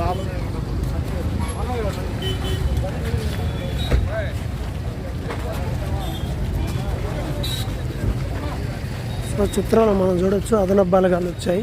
So చిత్రంలో మనం చూడొచ్చు. అదనపు బలగాలు వచ్చాయి.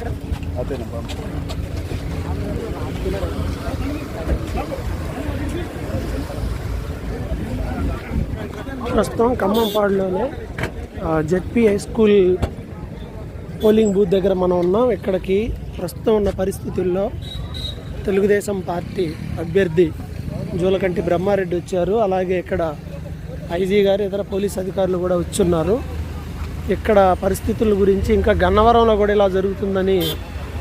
సార్ అదేనా ప్రస్తుతం ఖమ్మంపాడులోనే ZP high school polling booth దగ్గర మనం ఉన్నాం. ఇక్కడికి ప్రస్తుతం ఉన్న పరిస్థితుల్లో తెలుగుదేశం పార్టీ అభ్యర్థి జూలకంటి బ్రహ్మారెడ్డి వచ్చారు. అలాగే ఇక్కడ ఐజీ గారు ఇతర పోలీస్ అధికారులు కూడా వచ్చున్నారు. ఇక్కడ పరిస్థితుల గురించి ఇంకా గన్నవరంలో కూడా ఇలా జరుగుతుందని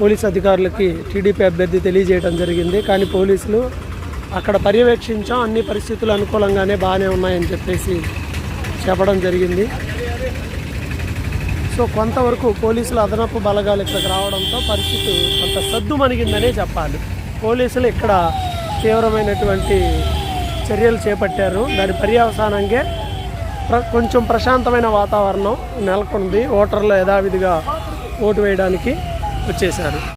పోలీస్ అధికారులకి టీడీపీ అభ్యర్థి తెలియజేయడం జరిగింది. కానీ పోలీసులు అక్కడ పర్యవేక్షించాం. అన్ని పరిస్థితులు అనుకూలంగానే బాగానే ఉన్నాయని చెప్పేసి చెప్పడం జరిగింది. సో కొంతవరకు పోలీసులు అదనపు బలగాలు ఇక్కడికి రావడంతో పరిస్థితి కొంత సద్దు మణిగిందనే చెప్పాలి. పోలీసులు ఇక్కడ తీవ్రమైనటువంటి చర్యలు చేపట్టారు. దాని పర్యవసానంగా ప్ర కొంచెం ప్రశాంతమైన వాతావరణం నెలకొంది. ఓటర్లు యథావిధిగా ఓటు వేయడానికి వచ్చేశారు.